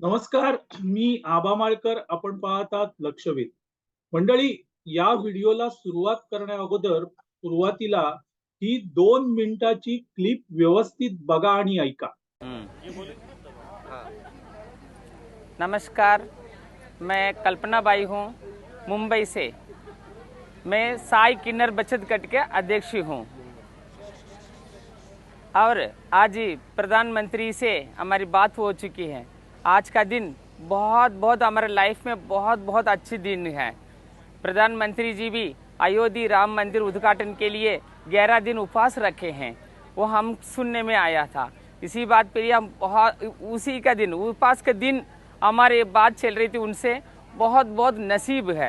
नमस्कार मी आबा माळकर. आपण पाहतात लक्षवेध. मंडळी या व्हिडिओला सुरुवात करण्या अगोदर सुरुवातीला ही दोन मिनिटाची क्लिप व्यवस्थित बघा आणि ऐका. नमस्कार. मैं कल्पना बाई हूँ मुंबई से. मैं साई किन्नर बचत गट के अध्यक्ष हूँ. और आज ही प्रधानमंत्री से हमारी बात हो चुकी है। आज का दिन बहुत बहुत हमारे लाइफ में बहुत बहुत अच्छी दिन है। प्रधानमंत्री जी भी अयोध्या राम मंदिर उद्घाटन के लिए ग्यारह दिन उपवास रखे हैं। वो हम सुनने में आया था। इसी बात पर हम बहुत, उसी का दिन, उपवास के दिन हमारे बात चल रही थी। उनसे बहुत बहुत नसीब है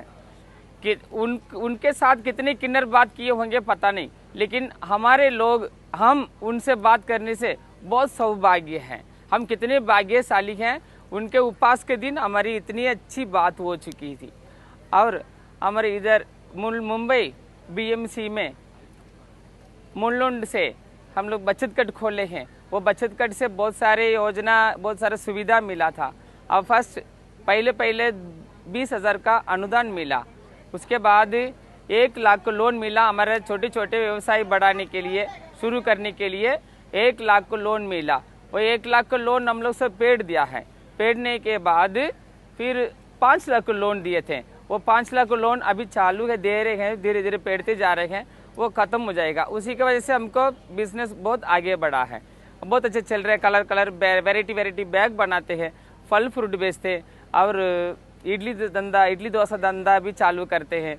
कि उन, उनके साथ कितने किन्नर बात किए होंगे पता नहीं, लेकिन हमारे लोग, हम उनसे बात करने से बहुत सौभाग्य हैं। हम कितने भाग्यशाली हैं, उनके उपवास के दिन हमारी इतनी अच्छी बात हो चुकी थी। और हमारे इधर मुंबई बीएमसी में मुल्लुंड से हम लोग बचत कट खोले हैं। वो बचत कट से बहुत सारे योजना, बहुत सारा सुविधा मिला था। अब फ़र्स्ट पहले पहले बीस हज़ार का अनुदान मिला। उसके बाद एक लाख को लोन मिला हमारे छोटे छोटे व्यवसाय बढ़ाने के लिए, शुरू करने के लिए एक लाख को लोन मिला। वो एक लाख का लोन हम लोग से पेड़ दिया है। पेड़ने के बाद फिर पाँच लाख लोन दिए थे। वो पाँच लाख लोन अभी चालू है, दे रहे हैं धीरे धीरे पेड़ते जा रहे हैं, वो खत्म हो जाएगा। उसी की वजह से हमको बिज़नेस बहुत आगे बढ़ा है। बहुत अच्छे चल रहे हैं colour colour variety variety bag बनाते हैं, फल फ्रूट बेचते और इडली धंधा, इडली डोसा धंधा भी चालू करते हैं।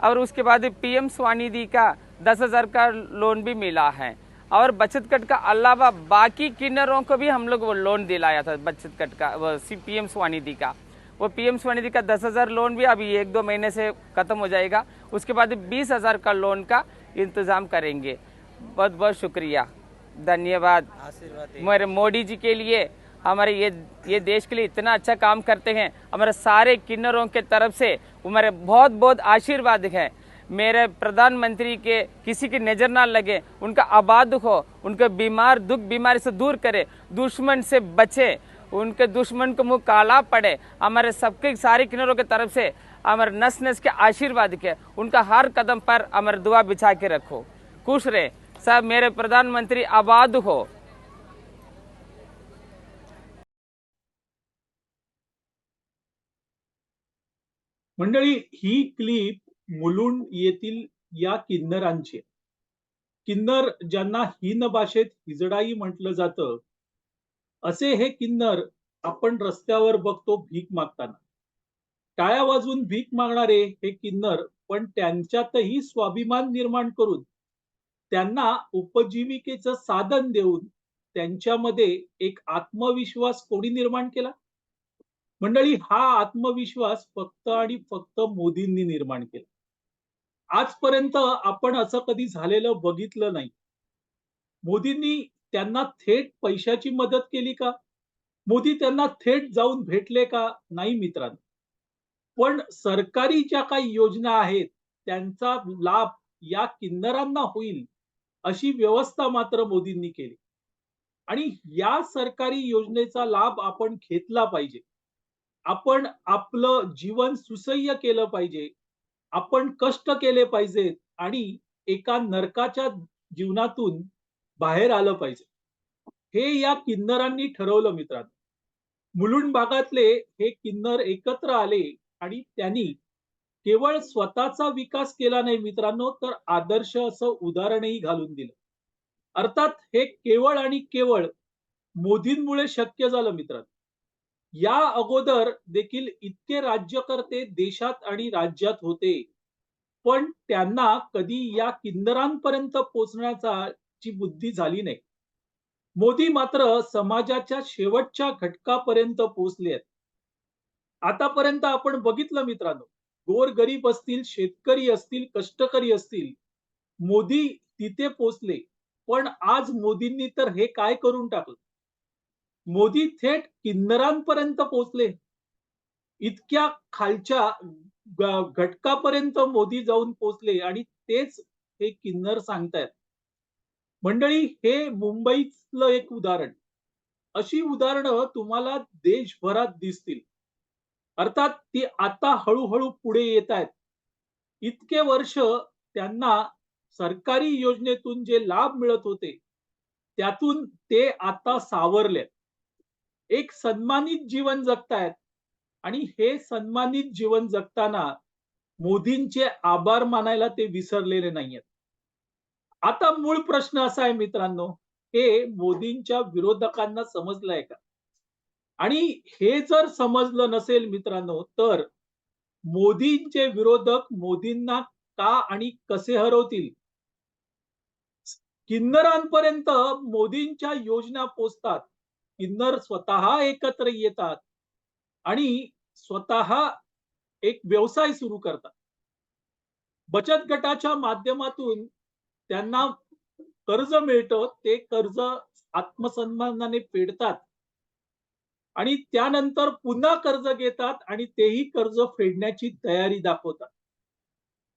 और उसके बाद पीएम स्वानिधि का दस हज़ार का लोन भी मिला है। और बचत कट का अलावा बाकी किन्नरों को भी हम लोग वो लोन दिलाया था बचत कट का वो सी पी एम स्वानिधि का। वो पी एम स्वानिधि का दस हज़ार लोन भी अभी एक दो महीने से खत्म हो जाएगा। उसके बाद बीस हज़ार का लोन का इंतज़ाम करेंगे। बहुत बहुत शुक्रिया। धन्यवाद। हमारे मोदी जी के लिए हमारे ये ये देश के लिए इतना अच्छा काम करते हैं। हमारे सारे किन्नरों के तरफ़ से हमारे बहुत बहुत आशीर्वाद है। मेरे प्रधानमंत्री के किसी की नज़र ना लगे, उनका आबाद हो, उनके बीमार, दुख बीमारी से दूर करे, दुश्मन से बचे, उनके दुश्मन को मुँह काला पड़े, हमारे सबके सारे किनारों के तरफ़ से, हमारे नस नस के आशीर्वाद के, उनका हर कदम पर हमारे दुआ बिछा के रखो। खुश रहे सब मेरे प्रधानमंत्री आबाद हो। मंडळी ही क्लिप मुलुंड येथील या किन्नरांचे. किन्नर ज्यांना हिन भाषेत हिजडाई म्हटलं जातं असे हे किन्नर आपण रस्त्यावर बघतो भीक मागताना. टाळ्या वाजून भीक मागणारे हे किन्नर पण त्यांच्यातही स्वाभिमान निर्माण करून त्यांना उपजीविकेचं साधन देऊन त्यांच्यामध्ये एक आत्मविश्वास कोणी निर्माण केला? मंडळी हा आत्मविश्वास फक्त आणि फक्त मोदींनी निर्माण केला. आजपर्यंत आपण असं कधी झालेलं बघितलं नाही. मोदींनी त्यांना थेट पैशाची मदत केली का? मोदी त्यांना थेट जाऊन भेटले का? नाही मित्रांनो. पण सरकारी ज्या काही योजना आहेत त्यांचा लाभ या किन्नरांना होईल अशी व्यवस्था मात्र मोदींनी केली. आणि या सरकारी योजनेचा लाभ आपण घेतला पाहिजे. आपण आपलं जीवन सुसह्य केलं पाहिजे. आपण कष्ट केले पाहिजेत आणि एका नरकाच्या जीवनातून बाहेर आलं पाहिजे. हे या किन्नरांनी ठरवलं मित्रांनो. मुलुंड भागातले हे किन्नर एकत्र आले आणि त्यांनी केवळ स्वतःचा विकास केला नाही मित्रांनो तर आदर्श असं उदाहरणही घालून दिलं. अर्थात हे केवळ आणि केवळ मोदींमुळे शक्य झालं मित्रांनो. या अगोदर देखील इतके राज्यकर्ते देशात आणि राज्यात होते. पण त्यांना कधी या किन्नरांपर्यंत पोचण्याचा ची बुद्धी झाली नाही. मोदी मात्र समाजाच्या शेवटच्या घटकापर्यंत पोहोचले आहेत. आतापर्यंत आपण बघितलं मित्रांनो गोर गरीब असतील शेतकरी असतील कष्टकरी असतील मोदी तिथे पोचले. पण आज मोदींनी तर हे काय करून टाकलं? मोदी थेट किन्नरांपर्यंत पोहोचले. इतक्या खालच्या घटकापर्यंत मोदी जाऊन पोहोचले आणि तेच हे किन्नर सांगतायत. मंडळी हे मुंबईतलं एक उदाहरण. अशी उदाहरणं तुम्हाला देशभरात दिसतील. अर्थात ती आता हळूहळू पुढे येत आहेत इतके वर्ष त्यांना सरकारी योजनेतून जे लाभ मिळत होते त्यातून ते आता सावरलेत. एक सन्मानित जीवन जगतायत. आणि हे सन्मानित जीवन जगताना मोदींचे आभार मानायला ते विसरलेले नाहीयेत. आता मूळ प्रश्न असा आहे मित्रांनो हे मोदींच्या विरोधकांना समजलंय का? आणि हे जर समजलं नसेल मित्रांनो तर मोदींचे विरोधक मोदींना का आणि कसे हरवतील? किन्नरांपर्यंत मोदींच्या योजना पोचतात. किन्नर स्वतः एकत्र येतात आणि स्वतः एक व्यवसाय सुरू करतात. बचत गटाच्या माध्यमातून त्यांना कर्ज मिळतं ते कर्ज आत्मसन्मानाने फेडतात आणि त्यानंतर पुन्हा कर्ज घेतात आणि तेही कर्ज फेडण्याची तयारी दाखवतात.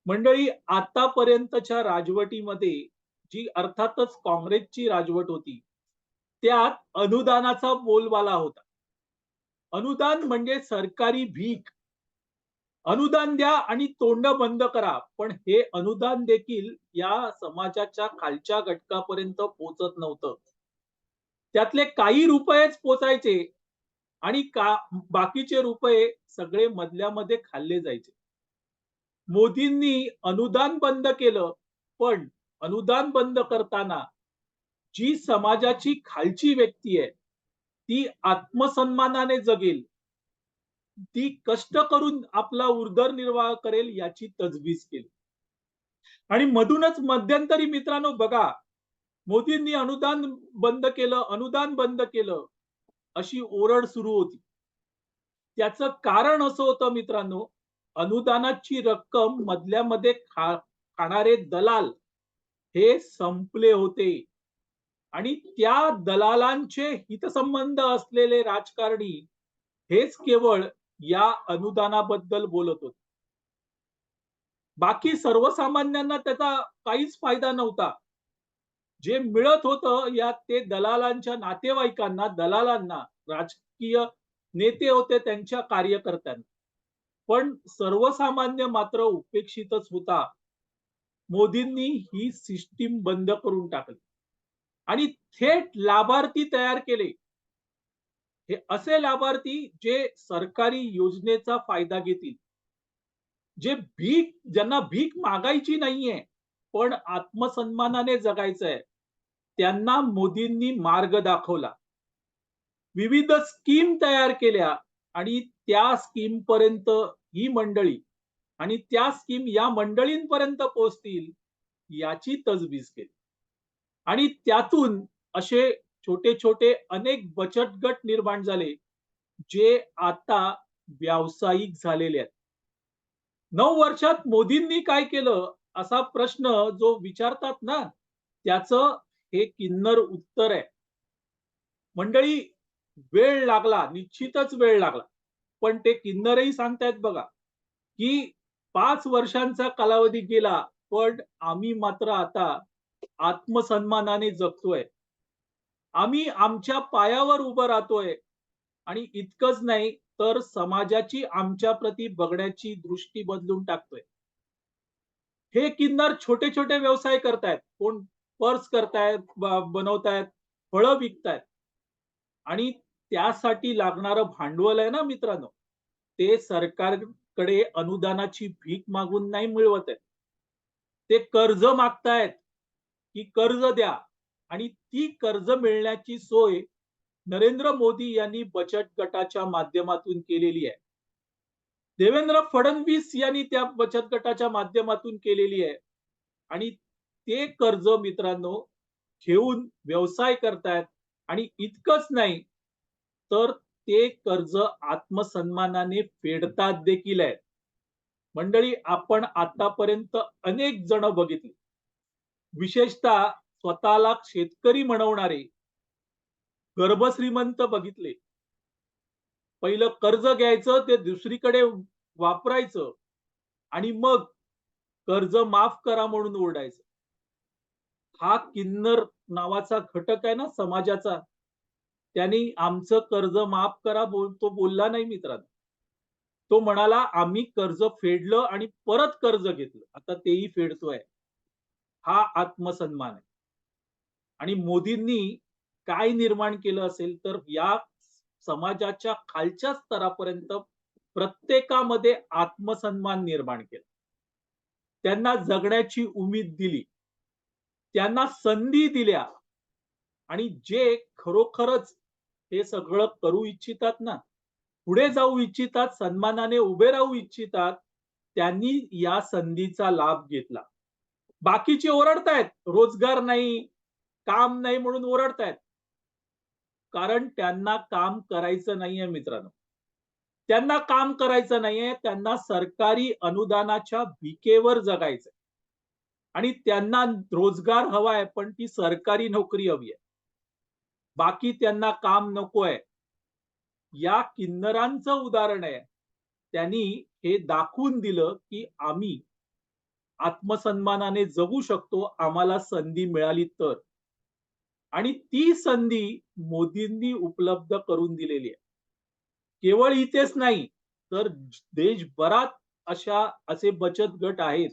मंडळी आतापर्यंतच्या राजवटीमध्ये जी अर्थातच काँग्रेसची राजवट होती त्यात अनुदानाचा बोलबाला होता. अनुदान म्हणजे सरकारी भीक. अनुदान द्या आणि तोंड बंद करा पण हे अनुदान देखील या समाजाच्या खालच्या घटकापर्यंत पोचत नव्हतं. त्यातले काही रुपयेच पोचायचे आणि का बाकीचे रुपये सगळे मधल्यामध्ये खाल्ले जायचे. मोदींनी अनुदान बंद केलं पण अनुदान बंद करताना जी समाजाची खालची व्यक्ती आहे ती आत्मसन्मानाने जगेल. ती कष्ट करून आपला उदरनिर्वाह करेल याची तजवीज केली. आणि मधूनच मध्यंतरी मित्रांनो बघा मोदींनी अनुदान बंद केलं अनुदान बंद केलं अशी ओरड सुरू होती. त्याचं कारण असं होतं मित्रांनो अनुदानाची रक्कम मधल्यामध्ये खा खाणारे दलाल हे संपले होते. आणि त्या दलालांचे हितसंबंध असलेले राजकारणी हेच केवळ या अनुदानाबद्दल बोलत होते. बाकी सर्वसामान्यांना त्याचा काहीच फायदा नव्हता. जे मिळत होतं या ते दलालांच्या नातेवाईकांना दलालांना राजकीय नेते होते त्यांच्या कार्यकर्त्यांना. पण सर्वसामान्य मात्र उपेक्षितच होता. मोदींनी ही सिस्टीम बंद करून टाकली. आणि थेट लाभार्थी तयार केले. हे असे लाभार्थी जे सरकारी योजनेचा फायदा घेतील. जे भीक ज्यांना भीक मागायची नाहीये पण आत्मसन्मानाने जगायचंय त्यांना मोदींनी मार्ग दाखवला. विविध स्कीम तयार केल्या आणि त्या स्कीम पर्यंत ही मंडळी आणि त्या स्कीम या मंडळींपर्यंत पोहोचतील याची तजवीज केली. आणि त्यातून असे छोटे छोटे अनेक बचत गट निर्माण झाले जे आता व्यावसायिक झालेले आहेत. नऊ वर्षात मोदींनी काय केलं असा प्रश्न जो विचारतात ना त्याचं हे किन्नर उत्तर आहे. मंडळी वेळ लागला निश्चितच वेळ लागला. पण ते किन्नरही सांगतायत बघा की पाच वर्षांचा कालावधी गेला पण आम्ही मात्र आता आत्मसन्मानाने जगतोय. आम्ही आमच्या पायावर उभं राहतोय. आणि इतकंच नाही तर समाजाची आमच्या प्रती बघण्याची दृष्टी बदलून टाकतोय. हे किन्नर छोटे छोटे व्यवसाय करतायत. कोण पर्स करतायत बनवतायत फळं विकतायत. आणि त्यासाठी लागणारं भांडवल आहे ना मित्रांनो? ते सरकारकडे अनुदानाची भीक मागून नाही मिळवत आहे ते कर्ज मागतायत. की कर्ज द्या. आणि ती कर्ज मिळण्याची सोय नरेंद्र मोदी यांनी बचत गटाच्या माध्यमातून केलेली आहे. देवेंद्र फडणवीस यांनी त्या बचत गटाच्या माध्यमातून केलेली आहे. आणि ते कर्ज मित्रांनो घेऊन व्यवसाय करतायत. आणि इतकंच नाही तर ते कर्ज आत्मसन्मानाने फेडतात देखील आहे मंडळी आपण आतापर्यंत अनेक जण बघितले. विशेषतः स्वतःला शेतकरी म्हणवणारे गर्भश्रीमंत बघितले. पहिलं कर्ज घ्यायचं ते दुसरीकडे वापरायचं आणि मग कर्ज माफ करा म्हणून ओरडायचं. हा किन्नर नावाचा घटक आहे ना समाजाचा. त्यांनी आमचं कर्ज माफ करा बोल तो बोलला नाही मित्रांनो. तो म्हणाला आम्ही कर्ज फेडलं आणि परत कर्ज घेतलं. आता तेही फेडतोय. हा आत्मसन्मान आहे. आणि मोदींनी काय निर्माण केलं असेल तर या समाजाच्या खालच्या स्तरापर्यंत प्रत्येकामध्ये आत्मसन्मान निर्माण केला. त्यांना जगण्याची उमेद दिली. त्यांना संधी दिल्या. आणि जे खरोखरच हे सगळं करू इच्छितात ना पुढे जाऊ इच्छितात सन्मानाने उभे राहू इच्छितात त्यांनी या संधीचा लाभ घेतला. बाकीचे ओरडतायत रोजगार नाही काम नाही म्हणून ओरडतायत. कारण त्यांना काम करायचं नाहीये मित्रांनो. त्यांना काम करायचं नाहीये त्यांना सरकारी अनुदानाच्या भिकेवर जगायचंय. आणि त्यांना रोजगार हवाय पण ती सरकारी नोकरी हवी आहे. बाकी त्यांना काम नकोय. या किन्नरांचं उदाहरण आहे. त्यांनी हे दाखवून दिलं की आम्ही आत्मसन्मानाने जगू शकतो आम्हाला संधी मिळाली तर. आणि ती संधी मोदींनी उपलब्ध करून दिलेली आहे. केवळ इथेच नाही तर देशभरात अशा असे बचत गट आहेत.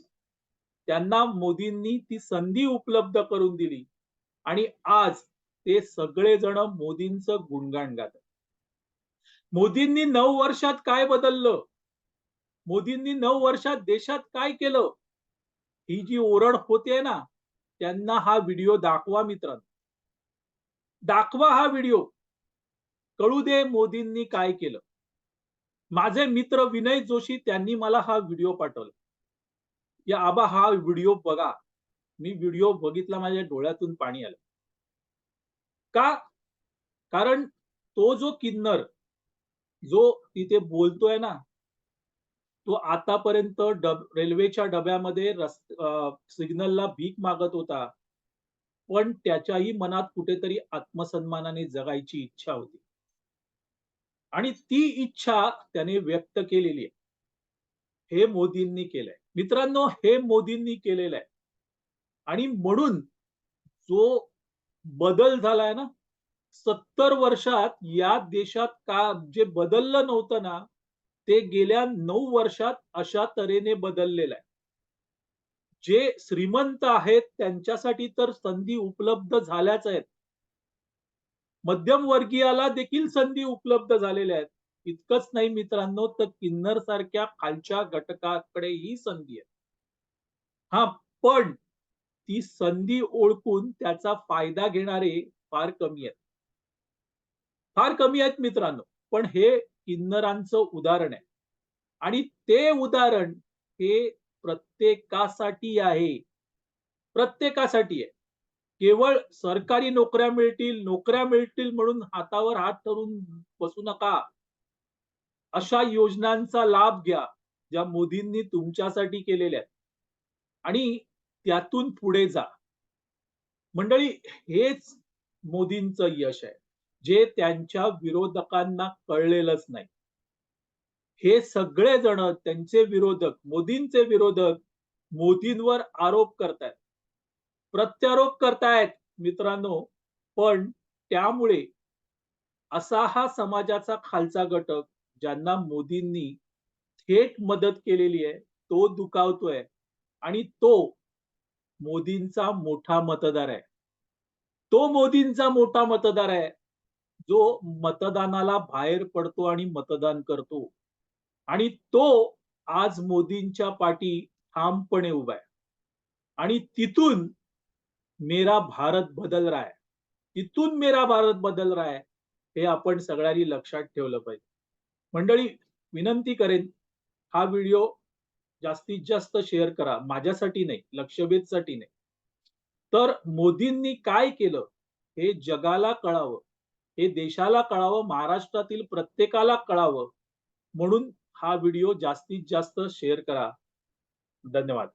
त्यांना मोदींनी ती संधी उपलब्ध करून दिली. आणि आज ते सगळेजण मोदींचं गुणगान गात मोदींनी नऊ वर्षात काय बदललं? मोदींनी नऊ वर्षात देशात काय केलं? ही जी ओरड होते ना त्यांना हा व्हिडिओ दाखवा मित्रांनो. दाखवा हा व्हिडिओ. कळू दे मोदींनी काय केलं. माझे मित्र विनय जोशी त्यांनी मला हा व्हिडिओ पाठवला. या आबा हा व्हिडिओ बघा. मी व्हिडिओ बघितला माझ्या डोळ्यातून पाणी आलं. का? कारण तो जो किन्नर जो तिथे बोलतोय ना तो आतापर्यंत डब रेल्वेच्या डब्यामध्ये सिग्नलला भीक मागत होता. पण त्याच्याही मनात कुठेतरी आत्मसन्मानाने जगायची इच्छा होती. आणि ती इच्छा त्याने व्यक्त केलेली आहे. हे मोदींनी केलंय. मित्रांनो हे मोदींनी केलेलं आहे. आणि म्हणून जो बदल झालाय ना सत्तर वर्षात या देशात का जे बदललं नव्हतं ना ते गेल्या नऊ वर्षात अशा तऱ्हेने बदललेलं आहे. जे श्रीमंत आहेत त्यांच्यासाठी तर संधी उपलब्ध झाल्याच आहेत. मध्यम वर्गीयाला देखील संधी उपलब्ध झालेल्या आहेत. इतकंच नाही मित्रांनो तर किन्नर सारख्या खालच्या घटकाकडे ही संधी आहे हा पण ती संधी ओळखून त्याचा फायदा घेणारे फार कमी आहेत. फार कमी आहेत मित्रांनो पण हे किन्नरांचं उदाहरण आहे. आणि ते उदाहरण हे प्रत्येकासाठी आहे. प्रत्येकासाठी आहे. केवळ सरकारी नोकऱ्या मिळतील नोकऱ्या मिळतील म्हणून हातावर हात धरून बसू नका. अशा योजनांचा लाभ घ्या ज्या मोदींनी तुमच्यासाठी केलेल्या आहेत. आणि त्यातून पुढे जा. मंडळी हेच मोदींचं यश आहे. जे त्यांच्या विरोधकांना कळलेलंच नाही. हे सगळे जण त्यांचे विरोधक मोदींचे विरोधक मोदींवर आरोप करतायत. प्रत्यारोप करतायत मित्रांनो पण त्यामुळे असा हा समाजाचा खालचा घटक ज्यांना मोदींनी थेट मदत केलेली आहे तो दुखावतोय आणि तो मोदींचा मोठा मतदार आहे. तो मोदींचा मोठा मतदार आहे. जो मतदानाला बाहेर पडतो आणि मतदान करतो. आणि तो आज मोदींच्या पाठी ठामपणे उभा आहे. आणि तिथून मेरा भारत बदल रहा तिथून मेरा भारत बदल रहा आहे हे आपण सगळ्यांनी लक्षात ठेवलं पाहिजे. मंडळी विनंती करेन हा व्हिडिओ जास्तीत जास्त शेअर करा. माझ्यासाठी नाही लक्षवेधसाठी नाही. तर मोदींनी काय केलं हे जगाला कळावं. हे देशाला कळावं महाराष्ट्रातील प्रत्येकाला कळावं म्हणून हा व्हिडिओ जास्तीत जास्त शेअर करा. धन्यवाद.